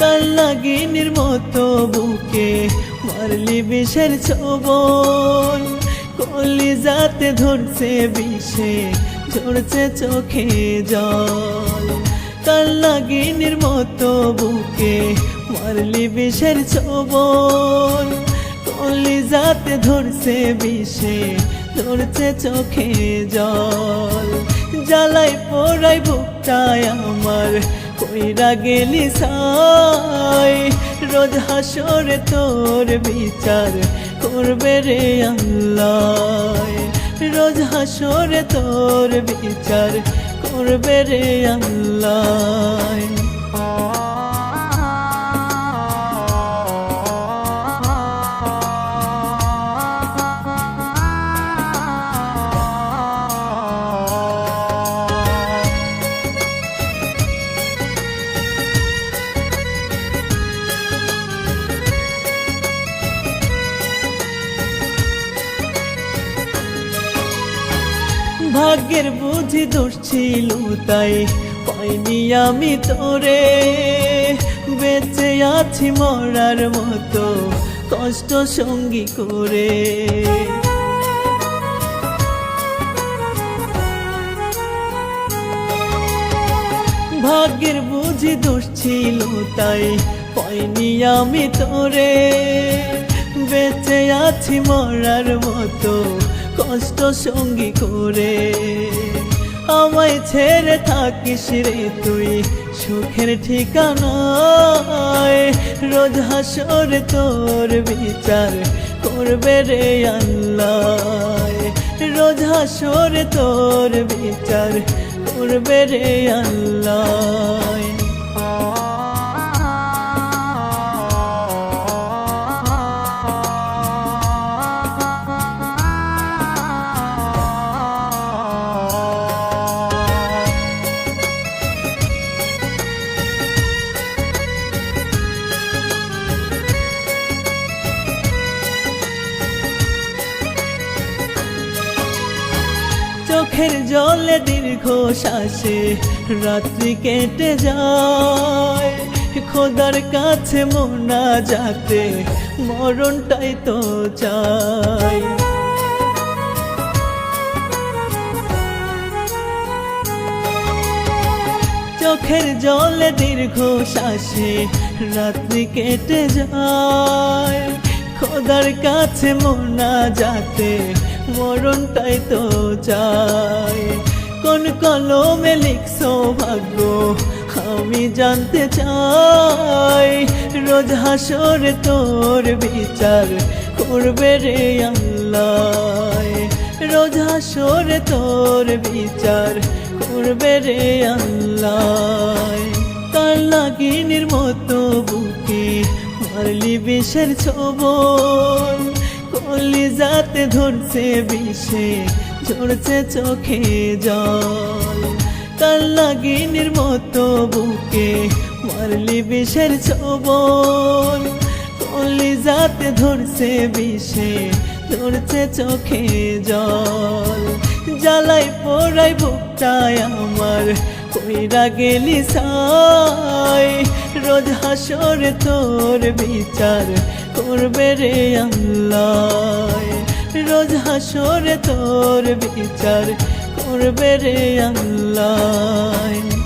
লাগিনির মতো বুকে মারলি বিষের ছবন কলি যাতে ধরছে বিষে, ঝরছে চোখে জল। কাল লাগিনির মতো বুকে মারলি বিষের ছবন কলি যাতে ধরছে বিষে ধরছে চোখে জল। জ্বালাই পোড়াই বুকটায় আমার কইরা গেলি সাই। রোজ হাসরে তোর বিচার করবে রে আল্লাহ। রোজ হাসরে তোর বিচার করবে রে আল্লাহ। ভাগ্যের বুঝি দোষ ছিল তাই পাইনি আমি তোরে। বেঁচে আছি মরার মতো কষ্ট সঙ্গী করে। ভাগ্যের বুঝি দোষ ছিল তাই পাইনি আমি তোরে। বেঁচে আছি মরার মতো কষ্ট সঙ্গী করে। আমায় ছেড়ে থাকিস রে তুই, সুখের ঠিকানায়। রোজ হাসর তোর বিচার করবে রে আল্লাহ। রোজ হাসর তোর বিচার করবে রে আল্লাহ। চোখের জলে দীর্ঘ শ্বাসে রাত্রি কেটে যায়। খোদার কাছে মোনা যাতে মরণটাই তো চাই। চোখের জলে দীর্ঘ শ্বাসে রাত্রি কেটে যায়। খোদার কাছে মোনা যাতে মরণটাই তো চাই। কোন কলমে লিখছো ভাগ্য, আমি জানতে চাই। রোজ হাসর তোর বিচার করবে রে আল্লাহ। রোজ হাসর তোর বিচার করবে রে আল্লাহ। কার লাগিনির মতো বুকে মারলি বিষের ছবন কলি যাতে ধরছে বিষে, ঝরছে চোখে জল। কাল লাগিনির মতো বুকে মারলি বিষের ছবন কলি যাতে ধরছে বিষে ধরছে চোখে জল। জ্বালাই পোড়াই বুকটায় আমার, কইরা গেলি সাই। রোজ হাসর তোর বিচার করবে রে আল্লাহ। রোজ হাসরে তোর বিচার করবে রে আল্লাহ।